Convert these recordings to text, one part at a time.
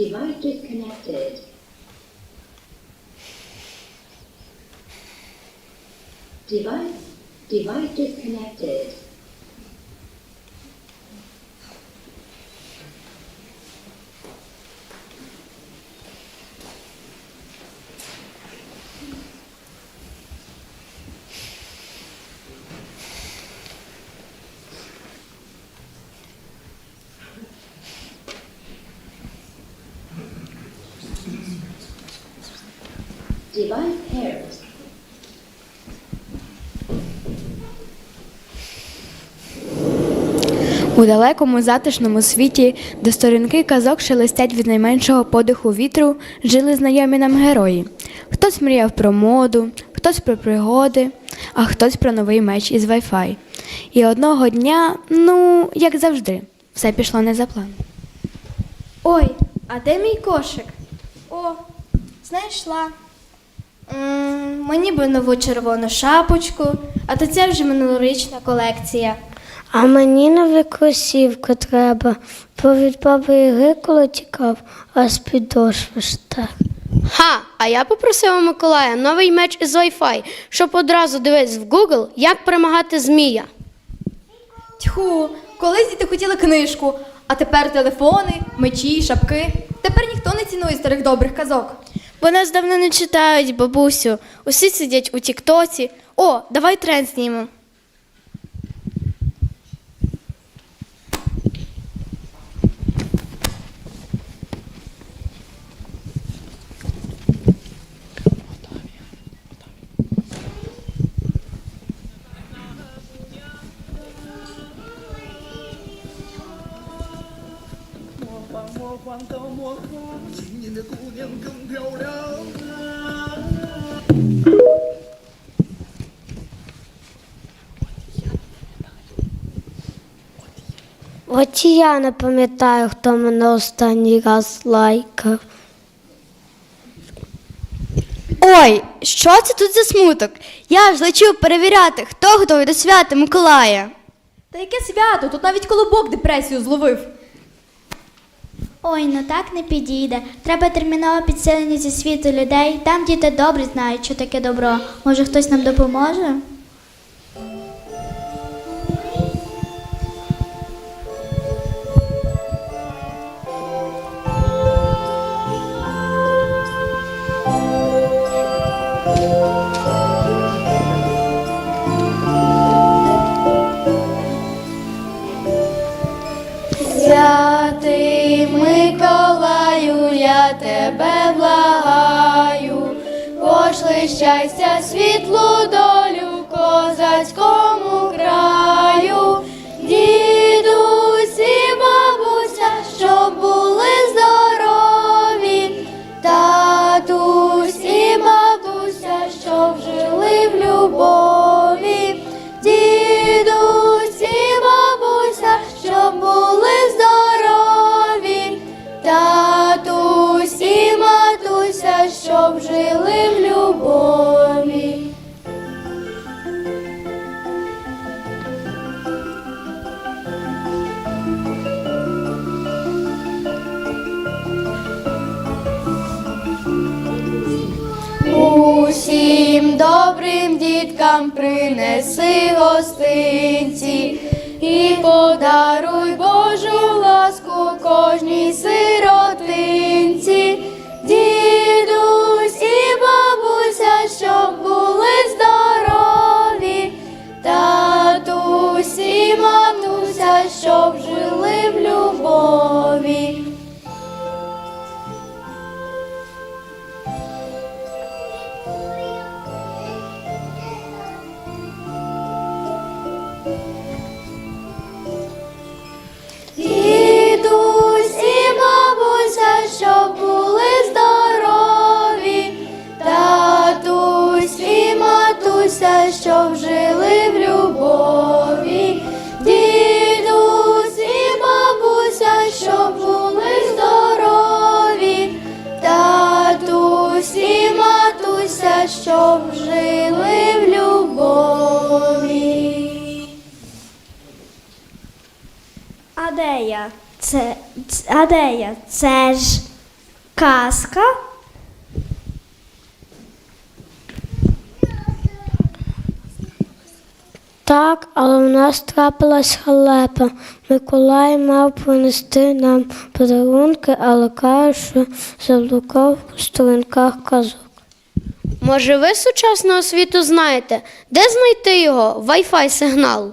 Device disconnected. Device, device disconnected. Device pairs. У далекому затишному світі, де сторінки казок шелестять від найменшого подиху вітру, жили знайомі нам герої. Хтось мріяв про моду, хтось про пригоди, а хтось про новий меч із Wi-Fi. І одного дня, ну, як завжди, все пішло не за планом. Ой, а де мій кошик? О, знайшла. М мені би нову червону шапочку, а то це вже минулорічна колекція. А мені нові кросівки треба, бо від баби Іри коли тікав, а з підошви ж так. Ха, а я попросив у Миколая новий меч із Wi-Fi, щоб одразу дивитись в Google, як перемагати змія. Тьху, колись діти хотіли книжку, а тепер телефони, мечі, шапки. Тепер ніхто не цінує старих добрих казок. Бо нас давно не читають, бабусю. Усі сидять у Тіктоці. О, давай тренд знімемо. От і я не пам'ятаю, хто мене останній раз лайкав. Ой, що це тут за смуток? Я ж лечу перевіряти, хто готовий до свята Миколая. Та яке свято? Тут навіть колобок депресію зловив. Ой, ну так не підійде. Треба терміново підселення зі світу людей. Там діти добре знають, що таке добро. Може, хтось нам допоможе? Тебе благаю, пошли щастя, світлу долю діткам принеси гостинці і подаруй Божу ласку кожній сиротинці. А де я? Це, ж. Казка? Так, але в нас трапилась халепа. Миколай мав принести нам подарунки, але каже, що заблукав у сторінках казок. Може, ви сучасну освіту знаєте? Де знайти його? Wi-Fi сигнал.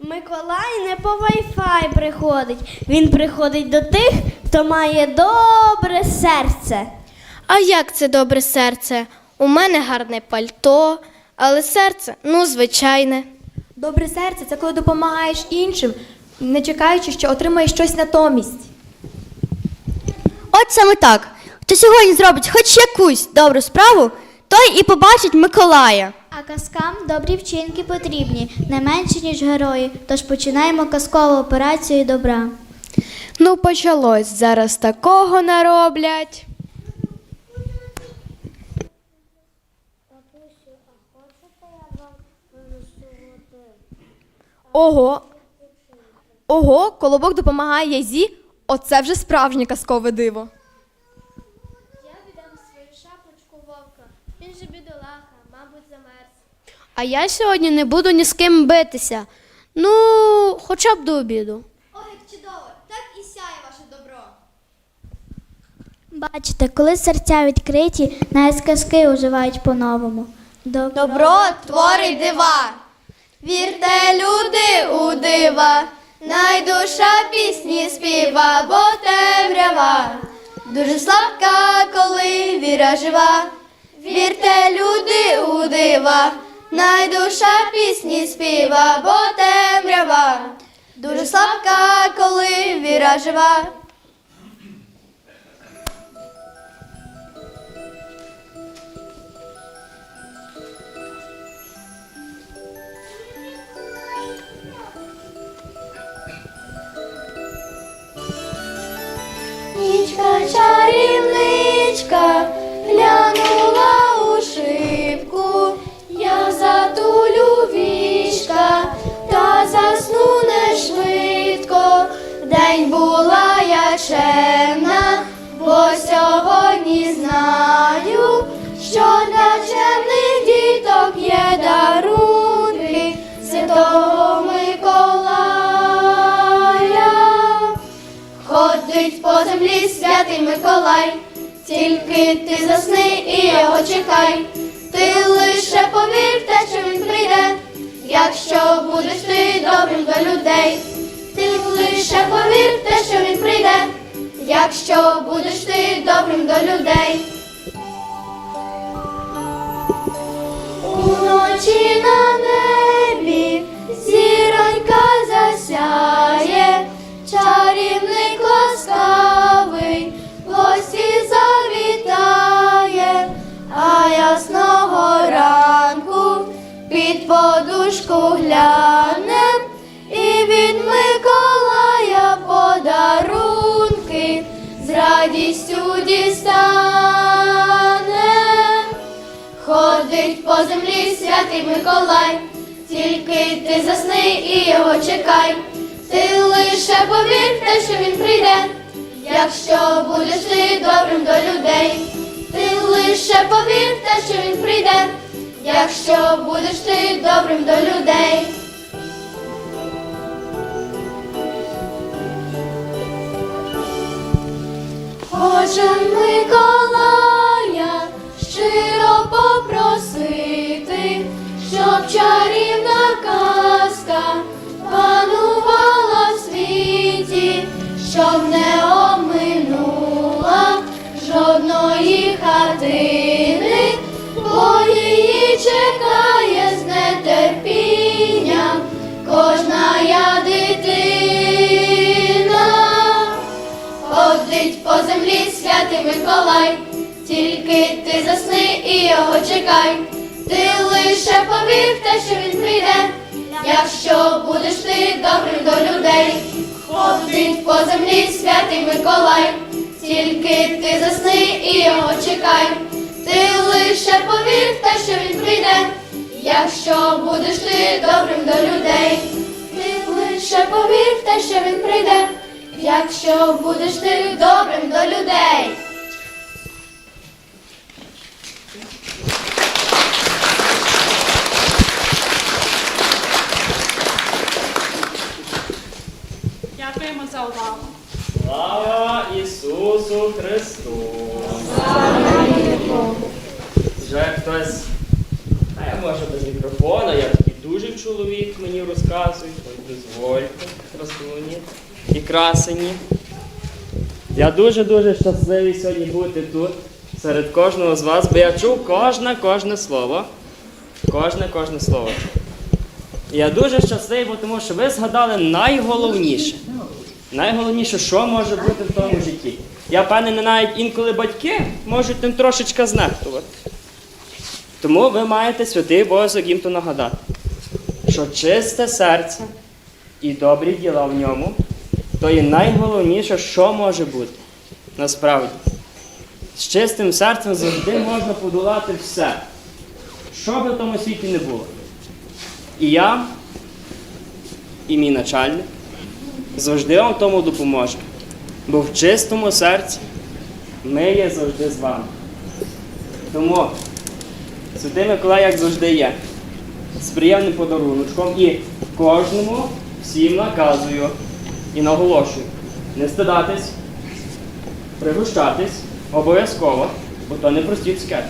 Миколай не по Wi-Fi приходить. Він приходить до тих, хто має добре серце. А як це добре серце? У мене гарне пальто, але серце, ну, звичайне. Добре серце це коли допомагаєш іншим, не чекаючи, що отримаєш щось натомість. От саме так. Хто сьогодні зробить хоч якусь добру справу, той і побачить Миколая. А казкам добрі вчинки потрібні, не менше, ніж герої. Тож починаємо казкову операцію добра. Ну, почалось. Зараз такого нароблять. Ого. Ого, колобок допомагає Язі. Оце вже справжнє казкове диво. А я сьогодні не буду ні з ким битися. Ну, хоча б до обіду. Ой, як чудово, так і сяє ваше добро. Бачите, коли серця відкриті, навіть казки уживають по-новому. Добро. Добро творить дива. Вірте, люди у дива, найдуша пісні співа, бо темрява. Дуже слабка, коли віра жива. Вірте, люди у дива, найдуша пісні співа, бо темрява. Дуже слабка, коли віра жива. Нічка чарівничка я чемна, бо сьогодні знаю, що для чемних діток є дарунки Святого. Ходить по землі святий Миколай, тільки ти засни і його чекай. Ти лише повір те, що він прийде, якщо будеш ти добрим до людей. Лише повір те, що він прийде, якщо будеш ти добрим до людей. Уночі на небі зіронька засяє, чарівник ласкавий, гості завітає, а ясного ранку під подушку глянем святий Миколай, тільки ти засни і його чекай. Ти лише повір те, що він прийде, якщо будеш ти добрим до людей. Ти лише повір те, що він прийде, якщо будеш ти добрим до людей. Хоче Миколая чарівна казка панувала в світі, щоб не оминула жодної хатини, бо її чекає з кожна я дитина. Ходить по землі святий Миколай, тільки ти засни і його чекай. Ти лише повір те, що він прийде, якщо будеш ти добрим до людей. Ходить по землі святий Миколай, тільки ти засни і його чекай. Ти лише повір те, що він прийде, якщо будеш ти добрим до людей. Ти лише повір те, що він прийде, якщо будеш ти добрим до людей. Ісусу Христу! Вже хтось, а я може без мікрофона, я такий дуже чоловік, мені розказують, ой, дозвольте, красуні і красені. Я дуже-дуже щасливий сьогодні бути тут серед кожного з вас, бо я чув кожне, кожне слово. Кожне, кожне слово. Я дуже щасливий, тому що ви згадали найголовніше. Найголовніше, що може бути в тому житті. Я впевнений, навіть інколи батьки можуть тим трошечки знехтувати. Тому ви маєте святий обов'язок їм то нагадати, що чисте серце і добрі діла в ньому то є найголовніше, що може бути. Насправді. З чистим серцем завжди можна подолати все, що би в тому світі не було. І я, і мій начальник завжди вам тому допоможемо. Бо в чистому серці ми є завжди з вами. Тому Святий Миколай, як завжди є, з приємним подаруночком і кожному всім наказую і наголошую, не стидатись, пригощатись обов'язково, бо то не прості цукерки.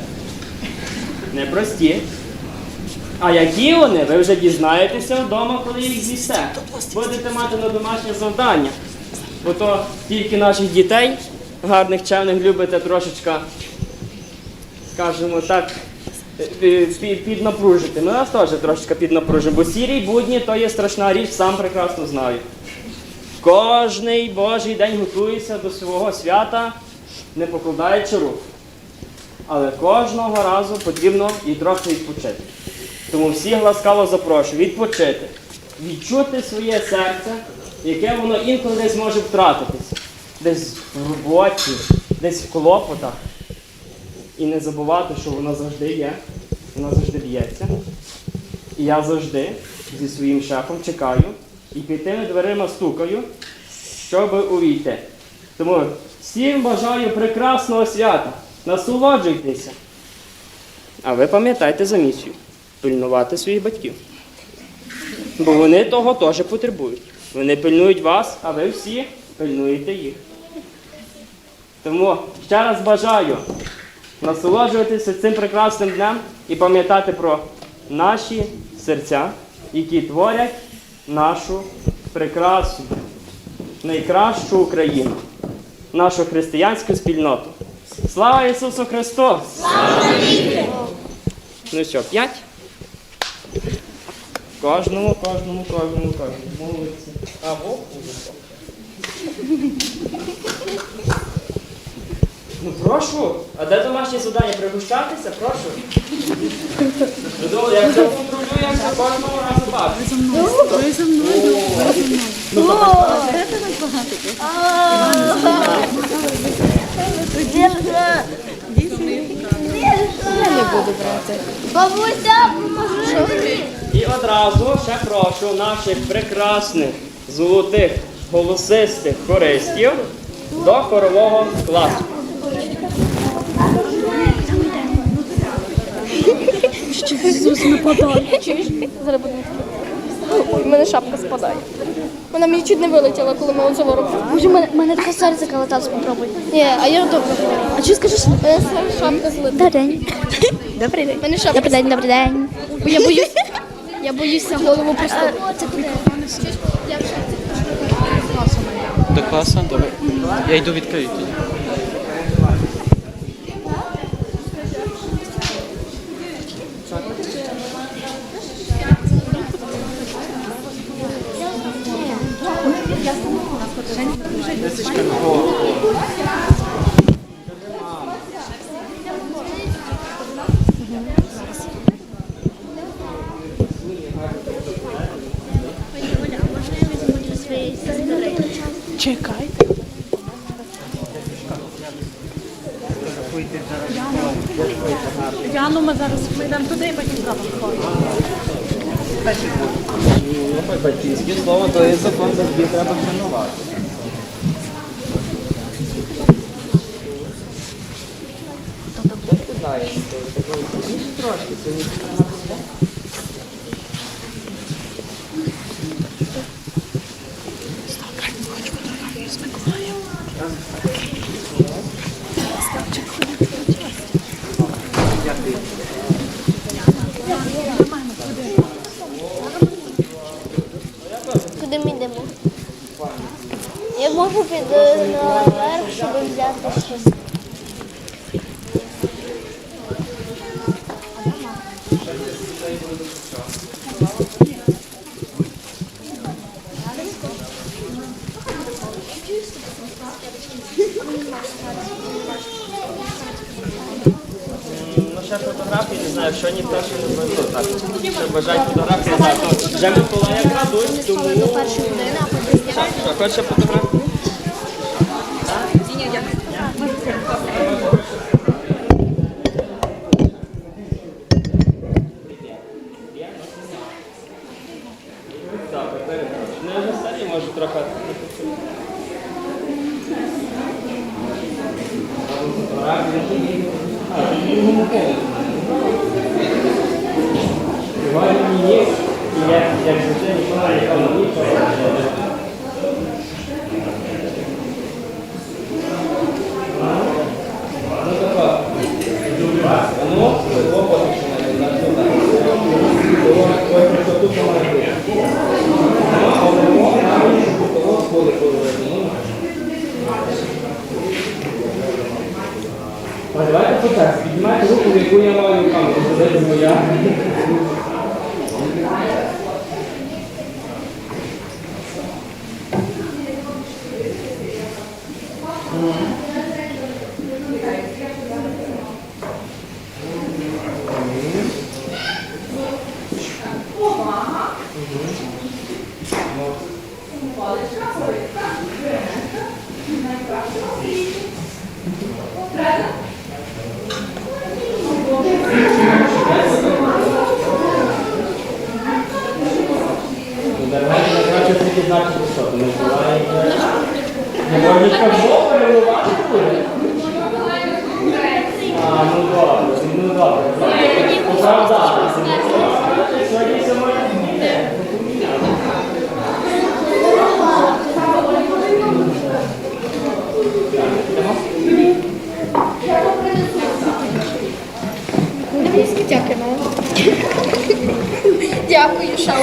Не прості. А які вони, ви вже дізнаєтеся вдома, коли їх з'їсте. Будете мати на домашнє завдання. Бо то тільки наших дітей, гарних, чемних, любите трошечка, скажімо так, е, пі- піднапружити. Ми нас теж трошечки піднапружимо, бо сірі будні то є страшна річ, сам прекрасно знаю. Кожний Божий день готується до свого свята, не покладаючи рук. Але кожного разу потрібно і трохи відпочити. Тому всіх ласкаво запрошую відпочити, відчути своє серце, яке воно інколи десь може втратитись, десь в роботі, десь в клопотах. І не забувати, що воно завжди є, воно завжди б'ється. І я завжди зі своїм шефом чекаю і під тими дверима стукаю, щоб увійти. Тому всім бажаю прекрасного свята. Насолоджуйтеся. А ви пам'ятайте за місію пильнувати своїх батьків. Бо вони того теж потребують. Вони пильнують вас, а ви всі пильнуєте їх. Тому ще раз бажаю насолоджуватися цим прекрасним днем і пам'ятати про наші серця, які творять нашу прекрасну, найкращу Україну, нашу християнську спільноту. Слава Ісусу Христу! Слава Ну що, п'ять? Кожному, кожному, кожному, кожному. Молодці. А Бог уже. Ну прошу. А де домашнє завдання? Пригощатися? Прошу. Ну, я це контролюю, я це кожного разу бачу. Бабуся, поможи! І одразу ще прошу наших прекрасних, золотих, голосистих хористів до хорового класу. Ой, в мене шапка спадає. Вона мені чуть не вилетіла, коли ми оце робили. Боже, мене, мене таке серце калатати, попробуй. Ні, а я добре. А чи скажеш? Мене шапка злита. Добрий день. Добрий день. Мене шапка. Добрий день, добрий день. Бо я боюсь. Я боюся голову просто. Це куди? До класу? Добре. Я йду відкрию зараз ми йдемо туди і потім завтра. Батьківське слово, то є закон, завжди треба шанувати. бажають фотографії. Вже Миколая крадуть, тому... Хоче фотографію? Ні, як? Давайте, значить, що, не буває. Не буває, Дякую. Ну. Дякую, Шау.